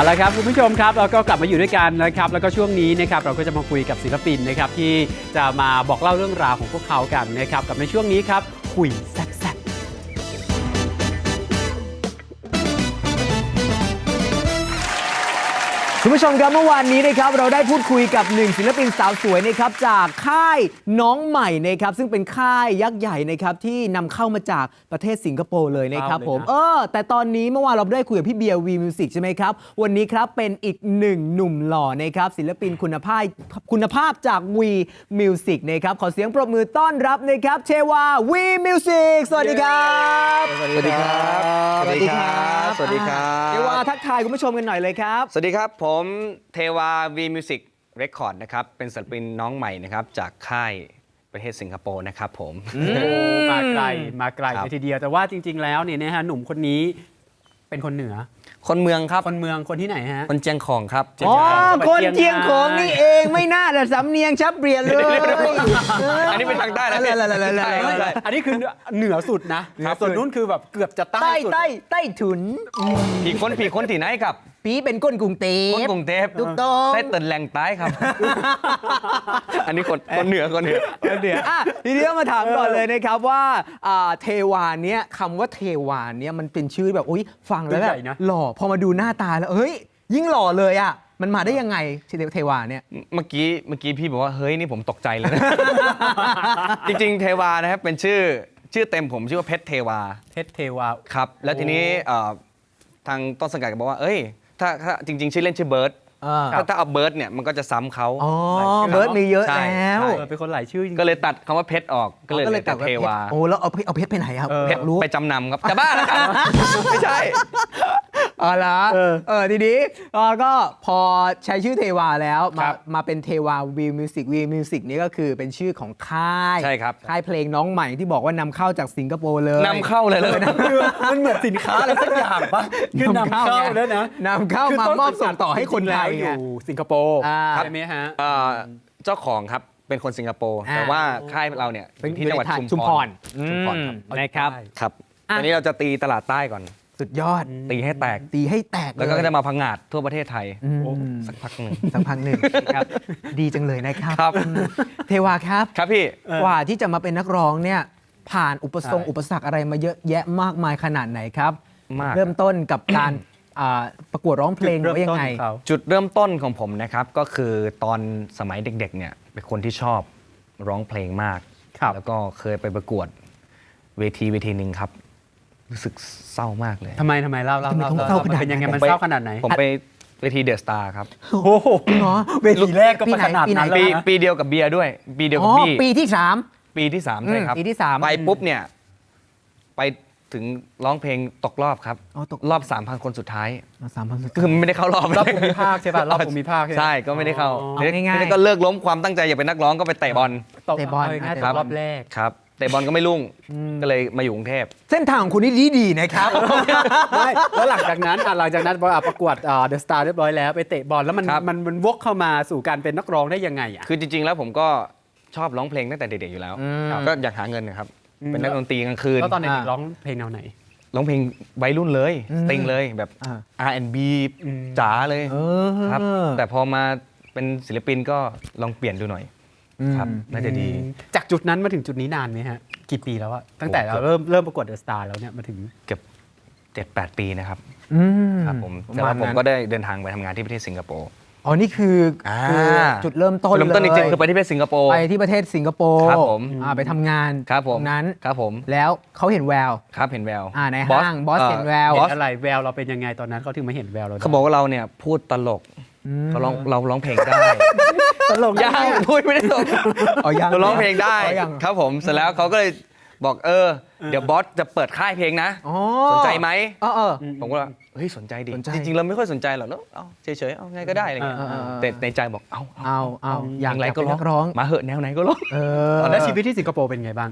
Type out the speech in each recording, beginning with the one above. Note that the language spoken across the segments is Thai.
เอาละครับคุณผู้ชมครับเราก็กลับมาอยู่ด้วยกันนะครับแล้วก็ช่วงนี้นะครับเราก็จะมาคุยกับศิลปินนะครับที่จะมาบอกเล่าเรื่องราวของพวกเขากันนะครับกับในช่วงนี้ครับคุยแซ คุณผู้ชมครับเมื่อวานนี้นะครับเราได้พูดคุยกับหนึ่งศิลปินสาวสวยนะครับจากค่ายน้องใหม่นะครับซึ่งเป็นค่ายยักษ์ใหญ่นะครับที่นำเข้ามาจากประเทศสิงคโปร์เลยนะครับผมเออแต่ตอนนี้เมื่อวานเราได้คุยกับพี่เบียร์วีมิวสิกใช่ไหมครับวันนี้ครับเป็นอีกหนึ่งหนุ่มหล่อนะครับศิลปินคุณภาพคุณภาพจากวีมิวสิกนะครับขอเสียงปรบมือต้อนรับนะครับเชวาวีมิวสิกสวัสดีครับสวัสดีครับสวัสดีครับสวัสดีครับเชวาทักทายคุณผู้ชมกันหน่อยเลยครับสวัสดีครับผมเทวา V Music Record นะครับ เป็นศิลปินน้องใหม่นะครับ จากค่ายประเทศสิงคโปร์นะครับผมๆโอ้มาไกลมาไกลครับ เลยทีเดียวแต่ว่าจริง ๆ แล้วเนี่ยนะฮะหนุ่มคนนี้เป็นคนเหนือ คนเมืองครับ คนเมืองคนที่ไหนฮะ คนเจียงของครับอ๋อจังหวัดคนเจียงเชียงรายของนี่เองไม่น่าแต่สำเนียงชับเปลี่ยนเลยอันนี้เป็นทางใต้นะอะไรอะไรอะไรอะไรใช่อะไรใช่อันนี้คือเหนือสุดนะครับส่วนนู้นคือแบบเกือบจะใต้ใต้สุด ใต้ใต้ถุน ผีคนผีคนที่ไหนครับปีเป็นก้นกรุงเทคนพกรุงเทพถูกต้องใต้เตินแหล่งใต้ครับ อันนี้คนคนเหนือคนเหนือ เดี๋ยวอะทีนี้เรามาถามก่อนเลยนะครับว่าอ่าเทวาเนี้ยคำว่าเทวาเนี้ยมันเป็นชื่อแบบอุ้ยฟังแล้วแบบหล่อพอมาดูหน้าตาแล้วเฮ้ย ยิ่งหล่อเลยอะมันมาได้ยังไงเทวาเนี่ยเมื่อกี้เมื่อกี้พี่บอกว่าเฮ้ยนี่ผมตกใจเลยนะ จริงๆเทวานะครับเป็นชื่อชื่อเต็มผมชื่อว่าเพชรเทวาเพชรเทวา ครับ แล้วทีนี้เอ่อทางต้นสังกัดก็บอกว่า เอ้ย ถ้าถ้าจริง ๆ ชื่อเล่นชื่อเบิร์ตอ่าถ้าถ้าเอาเบิร์ตเนี่ยมันก็จะซ้ำเขา อ๋อเบิร์ดมีเยอะใช่แล้ว ใช่ เออเป็นคนหลายชื่อจริงๆก็เลยตัดคำว่าเพชรออกก็เลยเหลือแต่ว่าเทวาโอ้แล้วเอาเพชรเอาเพชรไปไหนครับเออ เพเพชชรรรู้ ไปจำนำครับจะบ้าแล้วครับ ไม่ใช่ อ๋อละเออเออทีนี้เอ่อก็พอใช้ชื่อเทวาแล้วมาครับมาเป็นเทวาวีมิวสิกวีมิวสิกนี่ก็คือเป็นชื่อของค่ายใช่ครับค่ายเพลงน้องใหม่ที่บอกว่านำเข้าจากสิงคโปร์เลยนำเข้าเลยเลยนะคือมันเหมือนสินค้าอะไรสักอย่างปะคือนำเข้าไงแล้วนะนำเข้าคือมาต้นมอบส่งต่อให้คนไทยจริงๆแล้วไงอยู่สิงคโปร์อ่าใช่ไหมฮะเอ่อเจ้าของครับเป็นคนสิงคโปร์อ่าแต่ว่าค่ายเราเนี่ยเป็นที่จังหวัดอยู่ในชุมพรชุชุมมพพรรอืมครับนะครับครับอะตอนนี้เราจะตีตลาดใต้ก่อน สุดยอดตีให้แตก ตีให้แตกแล้วก็เยจะมาพังงาดทั่วประเทศไทยอืมสักพักหนึ่งสักพักหนึ่งครับ ดีจังเลยนะครับครับอืมเทวาครับครับพี่เออกว่าที่จะมาเป็นนักร้องเนี่ย ผ่านอุปสรรคใช่อุปสรรคอะไรมาเยอะแยะมากมายขนาดไหนครับมากเริ่มต้นกับการอ่าประกวดร้องเพลงหรือว่ายังไงจุดเริ่มต้นของเขาจุดเริ่มต้นของผมนะครับ ก็คือตอนสมัยเด็กๆเนี่ยเป็นคนที่ชอบร้องเพลงมากครับแล้วก็เคยไปประกวดเวทีเวทีหนึ่งครับ รู้สึกเศร้ามากเลย ทำไมทำไมเล่าเล่าทำไมเล่าต้องเศร้าขนาดมันเป็นยังไงนั้นมันเศร้าขนาดไหนผมไปเวทีเดอะสตาร์ครับ โอ้โหเหรอเวทีแรกก็ไปขนาดปีไหนนั้นแล้วปีนะปีเดียวกับเบียร์ด้วย ปีเดียวอ๋กับอบี้ปีที่สามปีที่สามใช่ครับปีที่สามไปปุ๊บเนี่ย ไปถึงร้องเพลงตกรอบครับอ๋อตกรอบ3,000 คนสุดท้ายสามพันก็คือไม่ได้เข้ารอบรอบภูมิภาคใช่ป่ะรอบภูมิภาคใช่ไหมใช่ก็ไม่ได้เข้าอ๋อทีนี้เอาง่ายๆทีนี้ก็เลิกล้มความตั้งใจอยากเป็นนักร้องก็ไปเตะบอลตกเตะบอลาง่ายๆครับตกรอบแรกครับ เตะบอลก็ไม่รุ่งก็เลยมาอยู่กรุงเทพ เส้นทางของคุณนี่ดีดีๆนะครับ ไม่แล้วหลังจากนั้นอะหลังจากนั้นพออะประกวดเดอะสตาร์เรียบร้อยแล้วไปเตะบอลแล้วมันครับ มันมันวกเข้ามาสู่การเป็นนักร้องได้ยังไงอะ คือจริง ๆ แล้วผมก็ชอบร้องเพลงตั้งแต่เด็กๆอยู่แล้วอืมก็อยากหาเงินนะครับอืมเป็นนักดนตรีกลางคืน แล้วตอนเด็กอ่า ๆร้องเพลงแนวไหน ร้องเพลงวัยรุ่นเลยอืมสติงเลยแบบ อ่า R&B อืมจ๋าเลยเออ ครับ แต่พอมาเป็นศิลปินก็ลองเปลี่ยนดูหน่อย ครับน่าจะดี จากจุดนั้นมาถึงจุดนี้นานไหมฮะ กี่ปีแล้วอะตั้งแต่โอ้เราเกือบเริ่มเริ่มประกวดเดอะสตาร์แล้วเนี่ยมาถึง เกือบเจ็ดแปดปีนะครับอืมครับผมประแต่มาว่าณผมนั้นก็ได้เดินทางไปทำงานที่ประเทศสิงคโปร์ อ๋อ นี่คืออาคือจุดเริ่มต้นเริ่มต้นจริงๆเลยคือไปที่ประเทศสิงคโปร์ ไปที่ประเทศสิงคโปร์ครับผมอ่าไปทำงานครับผมตรงนั้นครับผม แล้วเขาเห็นแวว ครับเห็นแววอ่าในห้างบอสเห็นแววบอสอะไรแววเราเป็นยังไงตอนนั้นเขาถึงมาเห็นแววเราได้เขาบอกว่าเราเนี่ยพูดตลกอืม เขาร้องเราร้องเพลงได้ตลกยังพูดไม่ได้ตลกอ๋อยังเราร้องเพลงได้อ๋อยังครับผมเสร็จแล้วเขาก็เลยบอกเออ เดี๋ยวบอสจะเปิดค่ายเพลงนะอ๋อสนใจไหมเออเออผมก็ว่าเฮ้ยสนใจดิสนใจจริงๆเราไม่ค่อยสนใจหรอกเนอะเอาเฉยๆเอาไงก็ได้อะไรเงี้ยเออเออเออแต่ในใจบอกเอาเอาเอาอยากเพลงอะไรจะก็เป็นร้อนักร้องงมาเหอะแนวไหนก็ร้องเออตอนนั้นชีวิตที่สิงคโปร์เป็นไงบ้าง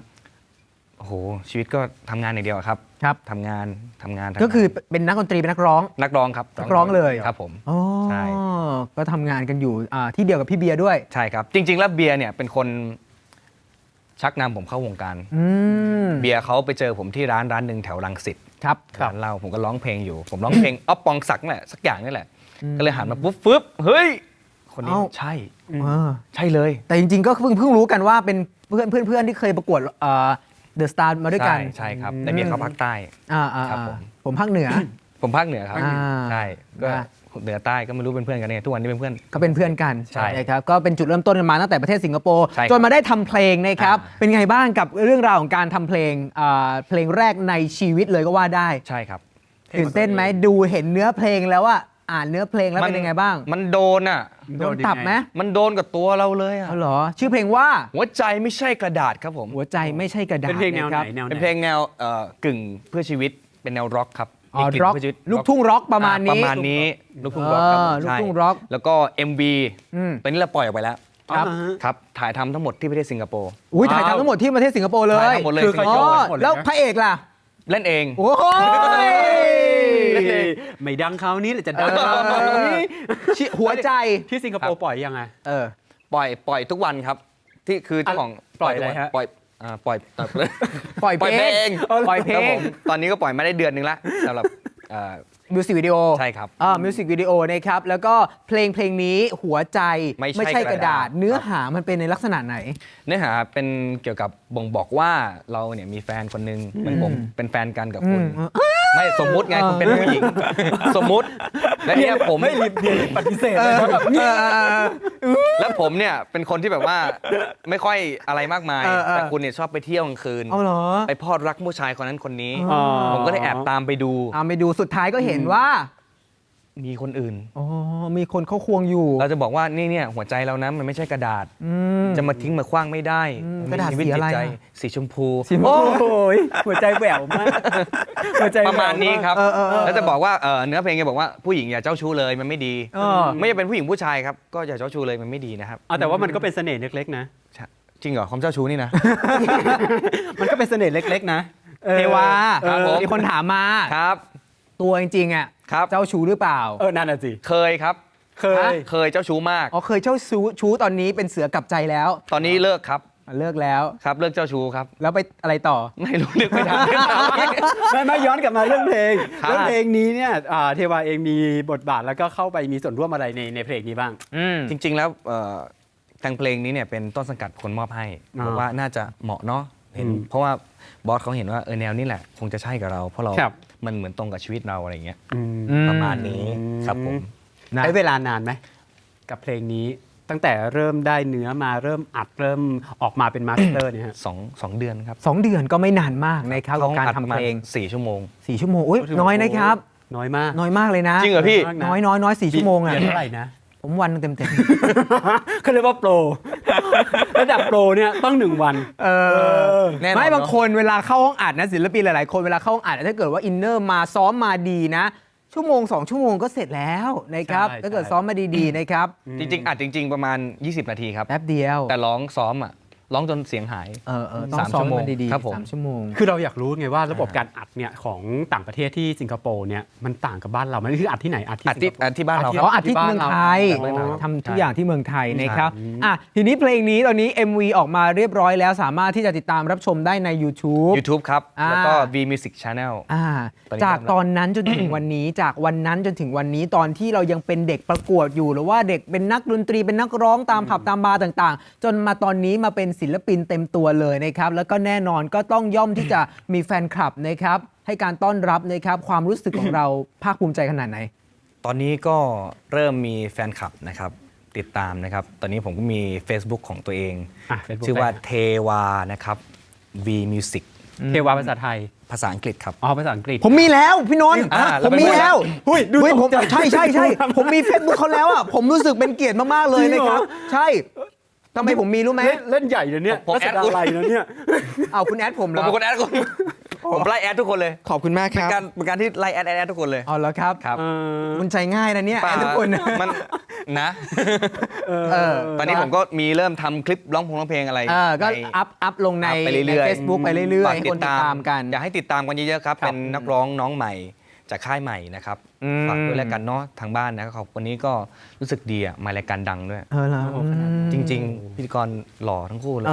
โอ้โหชีวิตก็ทำงานอย่างเดียวครับครับ ทำงานทำงานทำงานก็คือเป็นนักดนตรีเป็นนักร้อง นักร้องครับนักร้องเลย ครับผม อ๋อใช่ ก็ทำงานกันอยู่อ่าที่เดียวกับพี่เบียร์ด้วย ใช่ครับ จริง ๆ แล้วเบียร์เนี่ยเป็นคนชักนำผมเข้าวงการ อืมเบียร์เขาไปเจอผมที่ร้านร้านหนึ่งแถวรังสิตครับ ร้านเหล้าผมก็ร้องเพลงอยู่ ผมร้องเพลง อ๊อฟปองศักดิ์นี่แหละสักอย่างนี่แหละ ก็เลยหันมาปุ๊บฟึบเฮ้ย คนนี้เอ้า ใช่เออใช่เลย แต่จริงๆก็เพิ่งเพิ่งรู้กันว่าเป็นเพื่อนเพื่อนเพื่อนที่เคยประกวดเดอะสตาร์มาด้วยกัน ใช่ใช่ครับแต่เบียร์เขาภาคใต้อ่าอ่าครับผมผมภาคเหนือ ผมภาคเหนือครับอ่า ใช่ก็นะเหนือใต้ก็ไม่รู้เป็นเพื่อนกันไงทุกวันนี้เป็นเพื่อน ก็เป็นเพื่อนกันใช่นะครับก็เป็นจุดเริ่มต้นกันมาตั้งแต่ประเทศสิงคโปร์ใช่ครับจนมาได้ทำเพลงนะครับอ่า เป็นไงบ้างกับเรื่องราวของการทำเพลงอ่าเพลงแรกในชีวิตเลยก็ว่าได้ ใช่ครับ ตื่นเต้นไหมดูเห็นเนื้อเพลงแล้วว่า อ่านเนื้อเพลงแล้วเป็นยังไงบ้าง มันโดนอะโดนตับไหมมันโดนกับตัวเราเลยอะเอาเหรอ ชื่อเพลงว่า หัวใจไม่ใช่กระดาษครับผม หัวใจไม่ใช่กระดาษ เป็นเพลงแนวไหนะครับแนวไหนเป็นเพลงแนวเอ่อกึ่งเพื่อชีวิต เป็นแนวร็อกครับอ๋อมีกึ่งร็อกเพื่ชีวิตลูกทุ่งร็อกประมาณนี้ ประมาณนี้ ลูกทุ่งร็อกครับเออผมลูกใช่ทุ่งร็อก แล้วก็ MV อืมตอนนี้เราปล่อยออกไปแล้วครับอ๋อฮะครับ ถ่ายทำทั้งหมดที่ประเทศสิงคโปร์อุ้ยถ่ายทำทั้งหมดที่ประเทศสิงคโปร์เลยถ่ายทั้งหมดเลยคือเขาอ๋โยอนหมดเลยนะแล้วพระเอกล่ะ เล่นเอง โอ้ย ไม่ดังเขาวนี้แหละจะดังเอคราวอนี้ชิหัวใจที่สิงคโปร์ปล่อยยังไงเออปล่อยปล่อยทุกวันครับ ที่คือเจ้าของปล่อยทุกวันอะไรฮะปล่อยอ่าปล่อยปล่อยปล่อยเพเพลลงงปล่อยเพลครับผงมตอนนี้ก็ปล่อยมาได้เดือนหนึงละสำหรับเอ่อมิวสิกวิดีโอใช่ครับอ่ามิวสิกวิดีโอนะครับ แล้วก็เพลงเพลงนี้หัวใจไม่ใช่กระดาษกระดาษ เนื้อหามันเป็นในลักษณะไหน เนื้อหาเป็นเกี่ยวกับบ่งบอกว่าเราเนี่ยมีแฟนคนหนึ่งเหมือนผมเป็นแฟนกันกับคุณอืม ไม่สมมุติไงคุณเป็นผู้หญิง สมมุติแล้วเนี่ยผมไม่รีบเดียปฏิเสธเลยนะแบบเออเออเออแล้วผมเนี่ยเป็นคนที่แบบว่าไม่ค่อยอะไรมากมายเออเออแต่คุณเนี่ยชอบไปเที่ยวกลางคืนเอาเหรอไปพอดรักผู้ชายคนนั้นคนนี้อ๋อผมก็เลยแอบตามไปดูอ่าไปดูสุดท้ายก็เห็นว่า มีคนอื่น อ๋อ มีคนเขาควงอยู่ เราจะบอกว่านี่เนี่ยหัวใจเรานะมันไม่ใช่กระดาษ อืม จะมาทิ้งมาคว้างไม่ได้อืมมันกระดาษมีชีวิตสีอะไรจิตใจอะสีชมพู สีชมพู โอ้โอ้ยหัวใจแหววมากหัวใจแหววประมาณนี้ครับ เออเออเออ แล้วจะบอกว่าเอ่อเนื้อเพลงจะบอกว่าผู้หญิงอย่าเจ้าชู้เลยมันไม่ดี เออ ไม่ใช่เป็นผู้หญิงผู้ชายครับก็อย่าเจ้าชู้เลยมันไม่ดีนะครับเอาแต่ว่ามันก็เป็นเสน่ห์เล็กๆนะ ใช่จริงเหรอความเจ้าชู้นี่นะ มันก็เป็นเสน่ห์เล็ก ๆ นะออเทวาครับผม มีคนถามมา ครับ ตัวจริงๆอะ ครับ เจ้าชู้หรือเปล่า เออนั่นน่ะสิ เคยครับ เคย เคยเจ้าชู้มาก อ๋อเคยเจ้าชู้ชู้ตอนนี้เป็นเสือกลับใจแล้ว ตอนนี้เลิกครับอะเลิกแล้ว ครับเลิกเจ้าชู้ครับ แล้วไปอะไรต่อ ไม่รู้นึกไม่ทัน ไม่ไม่ย้อนกลับมาเรื่องเพลงครับ เรื่องเพลงนี้เนี่ยอ่าเทวาเองมีบทบาทแล้วก็เข้าไปมีส่วนร่วมอะไรในในเพลงนี้บ้างจริง ๆ แล้วเอ่อแต่งเพลงนี้เนี่ยเป็นต้นสังกัดคนมอบให้อ่าบอกว่าน่าจะเหมาะเนาะเห็น อืมเพราะว่าบอสเขาเห็นว่าเออแนวนี้แหละ คงจะใช่กับเรา เพราะเราครับ มันเหมือนตรงกับชีวิตเราอะไรเงี้ยอืมอืมประมาณนี้ครับผมนะใช้เวลานานไหมกับเพลงนี้ตั้งแต่เริ่มได้เนื้อมาเริ่มอัดเริ่มออกมาเป็นมาสเตอร์เนี่ยฮะสองสองเดือนครับสองเดือนก็ไม่นานมากนะครับกับการอัดทำประมาเพณลงสี่ชั่วโมงสี่ชั่วโมงอุ้ยน้อยนะครับ น้อยมาก น้อยมากเลยนะ จริงเหรอพี่มากะน้อยน้อยน้อยสี่ชั่วโมงอะเดือนเท่าไหร่นะ ผมวันเต็มเต็มเขาเรียกว่าโปร ระดับโปรเนี่ยต้องหนึ่งวันๆเออแน่นอนไม่เนอะบางคนเวลาเข้าห้องอัดนะศิลปินหลายๆคนเวลาเข้าห้องอัดถ้าเกิดว่าอินเนอร์มาซ้อมมาดีนะ ชั่วโมงสองชั่วโมงก็เสร็จแล้วนะครับ ใช่ ถ้าเกิดใช่ซ้อมมาดีๆนะครับจริงๆอัดจริง ๆ ประมาณ 20 นาทีครับ แป๊บเดียว แต่ร้องซ้อมอะ ร้องจนเสียงหาย เออเออต้องสามซ้อมชั่วโมงมาดีครับผม ๆสามชั่วโมง คือเราอยากรู้ไงว่าระบบการอัดเนี่ยของต่างประเทศที่สิงคโปร์เนี่ยมันต่างกับบ้านเราไหมันคืออัดที่ไหนอัดที่อัดที่สิงคโปร์ อัดที่บ้านเราอ๋ออาทิตย์เมืองไทยที่บ้านเรา ทำทุกอย่างที่เมืองไทยนะครับอะทีนี้เพลงนี้ตอนนี้ MV ออกมาเรียบร้อยแล้วสามารถที่จะติดตามรับชมได้ใน YouTube YouTube ครับ อ่า แล้วก็ V Music Channel อ่าตอนนี้จากเริ่มแล้วตอนนั้นจนถึง วันนี้จากวันนั้นจนถึงวันนี้ตอนที่เรายังเป็นเด็กประกวดอยู่ หรือว่าเด็กเป็นนักดนตรีเป็นนักร้องตามผับตามบาร์ต่าง ๆ จนมาตอนนี้มาเป็นศิลปินเต็มตัวเลยนะครับแล้วก็แน่นอนก็ต้องย่อมที่จะมีแฟนคลับนะครับให้การต้อนรับนะครับความรู้สึกของเรา ภาคภูมิใจขนาดไหน ตอนนี้ก็เริ่มมีแฟนคลับนะครับติดตามนะครับ ตอนนี้ผมก็มี Facebook ของตัวเอง อะ Facebook ชื่อว่าได้เทวานะครับ V Music เทวาภาษาไทย ภาษาอังกฤษครับ อ๋อ ภาษาอังกฤษ ผมมีแล้วพี่นนท์อ่าผเรามเป็นมีเพื่อนแล้วหุ้ยดูเฮ้ยตผกมใจใช่ใช่ใช่ผมมีเฟซบุ๊กเขาแล้วอะผมรู้สึกเป็นเกียรติมากๆเลยนะครับจริงเหรอใช่ ทำไมผมมีรู้ไหม เล่นเล่นใหญ่เลยเนี่ยผมภาษาแอดคุณอะไรนะเนี่ย เอาคุณแอดผมผเหรมอเป็นคนแอดคนผมไล่แอดทุกคนเลยขอบคุณมากคเป็นรับการเป็นการที่ไล่แอดแอดแอดทุกคนเลย เอาแล้วครับครับเออมันใจง่ายนะเนี่ยแอดทุกคนมันนะเออเออ ตอนนี้ผมก็มีเริ่มทำคลิปร้องพงร้องเพลงอะไรเออก็ใน อัพอัพลงในอัพไปเรื่อยๆ เฟซบุ๊กไปเรื่อยๆฝากให้คนติดตามกัน อยากให้ติดตามกันเยอะๆครับ ครับ เป็นนักร้องน้องใหม่ จากค่ายใหม่นะครับอืมฝากด้วยแล้วกันเนาะทางบ้านนะครับวันนี้ก็รู้สึกดีอะมารายการดังด้วย เออเหรอโอ้ขนาดนั้นอืมจริง ๆ พิธีกรหล่อทั้งคู่เลย เอ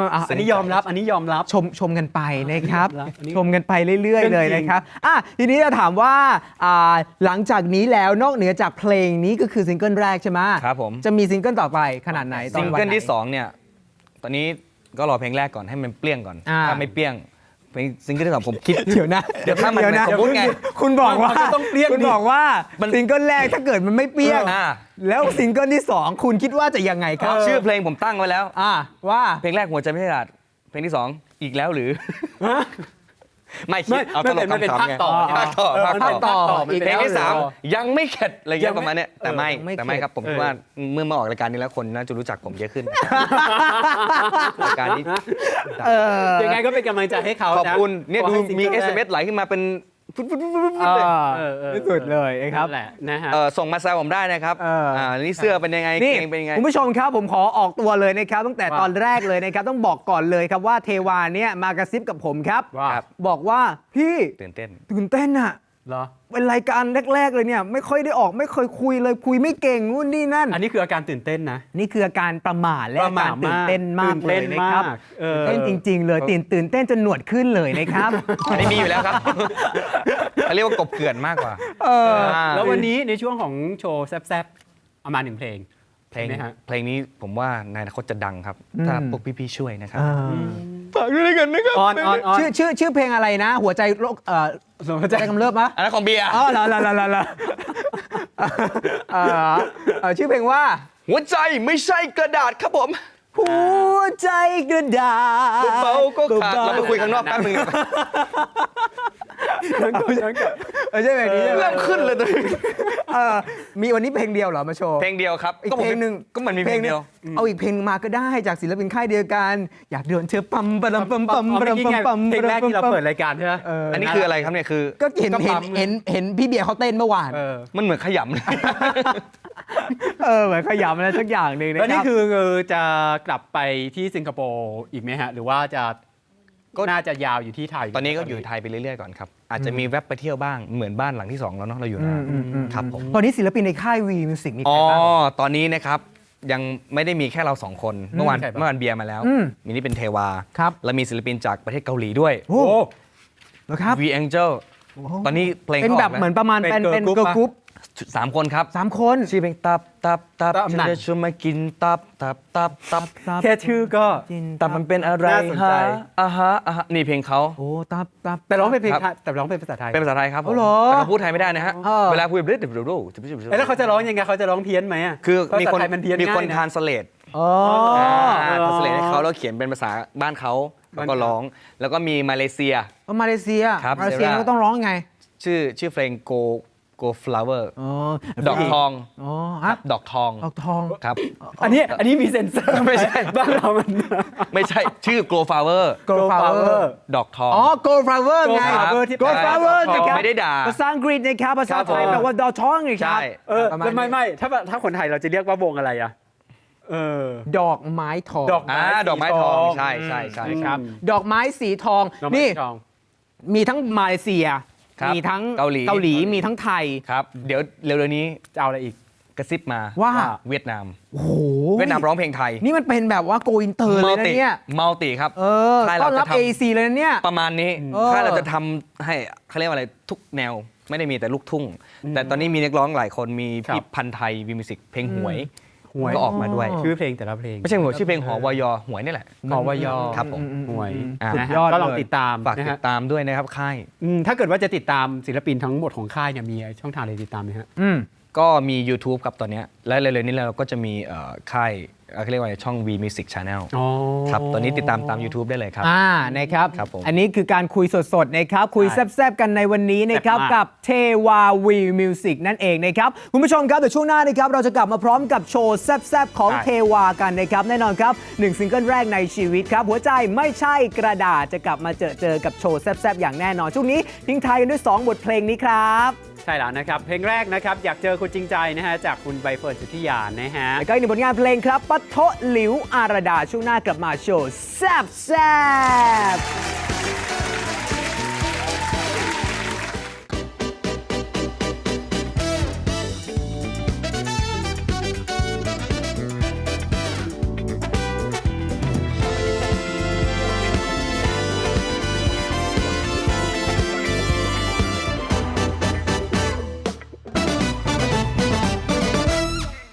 ออะอันนี้ยอมรับอันนี้ยอมรับ ชมชมกันไปนะครับ อันนี้ ชมกันไปเรื่อย ๆ เลยเรื่องจริงนะครับอะทีนี้จะถามว่าอ่าหลังจากนี้แล้วนอกเหนือจากเพลงนี้ก็คือซิงเกิลแรกใช่ไหมครับผม จะมีซิงเกิลต่อไปขนาดไหนตอซินงวันเกิลไหนที่2เนี่ยตอนนี้ก็รอเพลงแรกก่อนให้มันเปรี้ยงก่อน อ่า ถ้าไม่เปรี้ยง เพลงซิงเกิลที่สองผมคิด เดี๋ยวนะเดี๋ยวถ้ามันเดี๋ยวนะสมมุติไงคุณบอกว่ามันก็ต้องเปรี้ยงคุณดิบอกว่ามันซิงเกิลแรกถ้าเกิดมันไม่เปรี้ยงอ่า แล้วซิงเกิลที่สองคุณคิดว่าจะยังไงครับชื่อเพลงผมตั้งไว้แล้ว อ่าว่า เพลงแรกหัวใจไม่ใช่ดาดเพลงที่สองอีกแล้วหรือ ไม่คิไม่ดเอาไม่ตลเป็กนมันเป็นขำๆภาคไงต่อภาคต่อเออภาคมันเป็นต่อภาคต่ออีกเพลงที่แล้วสามเหรอยังไม่เข็ดอะไรยัเงี้ยงไม่ประมาณเนี้ยแต่ไม่เออแต่ไม่ครับผมเออคิดว่าเมื่อมาออกรายการนี้แล้วคนน่าจะรู้จักผมเยอะขึ้นรายการนี้เออยังไงก็เป็นกำลังใจให้เขาขอบนะคุณเนี่ยขอดูให้ซิงมีกิลแรก SMS ไหลขึ้นมาเป็น ฟุดฟุดฟุดฟุดเลยเออเออที่สุดเลยนะครับ นั่นแหละนะฮะ เออส่งมาแซวผมได้นะครับเอออ่ นี่เสื้อเป็นยังไงนี่เกงเป็นยังไง คุณผู้ชมครับผมขอออกตัวเลยนะครับ ตั้งแต่ว่า ตอนแรกเลยนะครับ ต้องบอกก่อนเลยครับว่าเทวาเนี่ยมากระซิบกับผมครับ ว่า ครับ บอกว่าพี่ตื่นเต้น ตื่นเต้นอะ เหรอ เป็นรายการแรก ๆ เลยเนี่ยไม่ค่อยได้ออกไม่เคยคุยเลยคุยไม่เก่งนู่นนี่นั่น อันนี้คืออาการตื่นเต้นนะ นี่คืออาการประมาทและปอาระหม่การตื่นเต้นมากตื่นเลเต้ยนนะครับมากเออ ตื่นเต้นจริง ๆ เลยตื่นตื่นเต้นจนหนวดขึ้นเลยนะครับ อันนี้มีอยู่แล้วครับ เขาเรียกว่ากบเกลื่อนมากกว่า เออ อ่า แล้ววันนี้ในช่วงของโชว์แซบๆเอามาหนึ่งเพลง เพลงใช่ไหมฮะ เพลงนี้ผมว่าในอนาคตจะดังครับอืมถ้าพวกพี่ๆช่วยนะครับ เออ ฝากด้วยกันนะครับออนออนออนชื่อชื่อชื่อเพลงอะไรนะ หัวใจโรคเอ่อสมมหัวใจกำเริบมะอันนั้นของเบียร์อ๋อละละละละละเอ่อเอ่อชื่อเพลงว่า หัวใจไม่ใช่กระดาษครับผมหัวใจกระดาษเบาก็ขาดเราไปคุยข้างนอกแป๊บนึง เออใช่เพลงนี้ใช่ไหมเริ่มขึ้นเลยตอนนี้เออมีวันนี้เพลงเดียวเหรอมาโชว์ เพลงเดียวครับอีกก็ผมเพลงหนึ่งก็มันมีเพลงเดียว เอาอีกเพลงมาก็ได้จากศิลปินค่ายเดียวกัน อยากเดินเธอปั๊มปั๊มปั๊มปั๊มเอาปั๊มเมื่อกี้ไงปั๊มเพลงแรกที่เราเปิดรายการใช่ไหมเอออันนี้คืออะไรครับเนี่ยคือ ก็เห็นก็เห็ปั๊นมเห็นเห็นพี่เบียร์เขาเต้นเมื่อวานเออมันเหมือนขยำเลยเออเหมือนขยำอะไรสักอย่างหนึ่งนะแล้วนี่รับคือจะกลับไปที่สิงคโปร์อีกไหมฮะ หรือว่าจะ ก็น่าจะยาวอยู่ที่ไทยตอนนี้ก็อยู่ไทยไปเรื่อยๆก่อนครับอาจจะมีแวบไปเที่ยวบ้างเหมือนบ้านหลังที่สองแล้วเนาะเราอยู่นะอืมอืมอืมครับผมตอนนี้ศิลปินในค่ายวีมิวสิกมีอ๋ใครอบ้างตอนนี้นะครับยังไม่ได้มีแค่เราสองคนเมื่อวานเมื่อวานเบียร์มาแล้วอืมมีนี่เป็นเทวาครับแล้วมีศิลปินจากประเทศเกาหลีด้วยโอ้แล้วครับ V Angel ตอนนี้เพลงเป็นขาแบอบอกล้วเหมือนประมาณเป็เป็นนเป็น girl เกิร์ group ลกรุ๊ป สามคนครับสามคน ชื่อเพลงตับตับตับตับฉันหนักจะชวนมากินตับตับตับตับแค่ชื่อก็ ตับมันเป็นอะไรน่าสนใจฮะอ่าฮะอ่าฮะนี่เพลงเขา โอ้ตับตับแต่ร้องเป็นเพลงครับ ไทยแต่ร้องเป็นภาษาไทย เป็นภาษาไทยครับผมอ๋อเหรอแต่เขาพูดไทยไม่ได้นะฮะเออ เวลาพูดเบลดเบลดเอ้ยแล้วเขาจะร้องยังไงเขาจะร้องเพี้ยนไหมอะคือภามีษาคนไทยมันเพี้ยนมีคนง่ายะ ทานสเลด อ๋ออ๋อทานสเลดให้เขาแล้วเขียนเป็นภาษาบ้านเขาแล้วก็บ้านเขาร้อง แล้วก็มีมาเลเซียแล้วมาเลเซีย ครับมาเลเซียเซราก็ต้องร้องไง ชื่อชื่อเพลง go go flower อ๋อดอกทองอ๋อคฮะรับดอกทองดอกทองครับ อันนี้อันนี้มีเซ็นเซอร์ไม่ใช่บ้านเรามันไม่ใช่ชื่อ go flower Go Flower ดอกทองอ๋อ Go Flower ไง Go Flower ที่ Go แปลว่า Flower ดอกทองนะครับไม่ได้ด่าภาษาอังกฤษนะครับภาษาไทยครับผมแปลว่าดอกทองไงครับใช่เออประมาณแล้วไม่นี้ไม่ถ้าถ้าคนไทยเราจะเรียกว่าวงอะไรอะเออดอกไม้ทองดอกอ่าดอกไม้ทองใช่ใช่ใช่ครับ ดอกไม้สีทองดอกไม้นี่ทองมีทั้งมาเลเซีย ครับมีทั้งเกาหลีเกาหลีมีทั้งไทย ครับ เดี๋ยวเร็วๆนี้จะเอาอะไรอีกกระซิบมาว่า เวียดนามโอ้โหเวียดนามร้องเพลงไทย นี่มันเป็นแบบว่าโกอินเตอร์เลยนะเนี่ยมัลติครับเออค่ายต้เราอนรับจะทำ AC เลยนะเนี่ยประมาณนี้เออถ้าเราจะทำให้เขาเรียกว่าอะไรทุกแนวไม่ได้มีแต่ลูกทุ่ง แต่ตอนนี้มีนักร้องหลายคนมีครับพี่พันธ์ไทยวีมิวสิกเพลงหวย หวยก็ออกมาด้วย ชื่อเพลงแต่ละเพลงไม่ใช่หวยชื่อเพลงหอวยอหวยนี่แหละกอวยอครับผมหวยอ่านะฮะสุดยอดก็ลองเลยติดตามฝากนะติฮะดตามด้วยนะครับค่ายอืมถ้าเกิดว่าจะติดตามศิลปินทั้งหมดของค่ายเนี่ยมีช่องทางอะไรติดตามไหมฮะอืมก็มี YouTube ครับตอนเนี้ยและเร็วๆนี้เราก็จะมีเอ่อค่าย เอ่อเขาเรียกว่าอะไรช่อง V Music Channel อ๋อครับ ตอนนี้ติดตามตาม YouTube ได้เลยครับ อ่า นะครับ ครับผมอันนี้คือการคุยสดๆ นะครับ คุยใช่แซบๆ กันในวันนี้นะครับแซ่บมากกับเทวาวีมิวสิกนั่นเองนะครับ คุณผู้ชมครับ เดี๋ยวช่วงหน้านะครับ เราจะกลับมาพร้อมกับโชว์แซบๆ ของใช่เทวากันนะครับ แน่นอนครับหนึ่งซิงเกิลแรกในชีวิตครับ หัวใจไม่ใช่กระดาษ จะกลับมาเจอเจอกับโชว์แซบๆ อย่างแน่นอน ช่วงนี้ทิ้งท้ายกันด้วย 2 บทเพลงนี้ครับใช่แล้วนะครับ เพลงแรกนะครับ อยากเจอคุณจริงใจนะฮะ จากคุณใบเฟิร์นสุทธิยานะฮะ แล้วก็อีกหนึ่งผลงานเพลงครับปัทโทหลิว อารดา ช่วงหน้ากลับมาโชว์แซบแซบ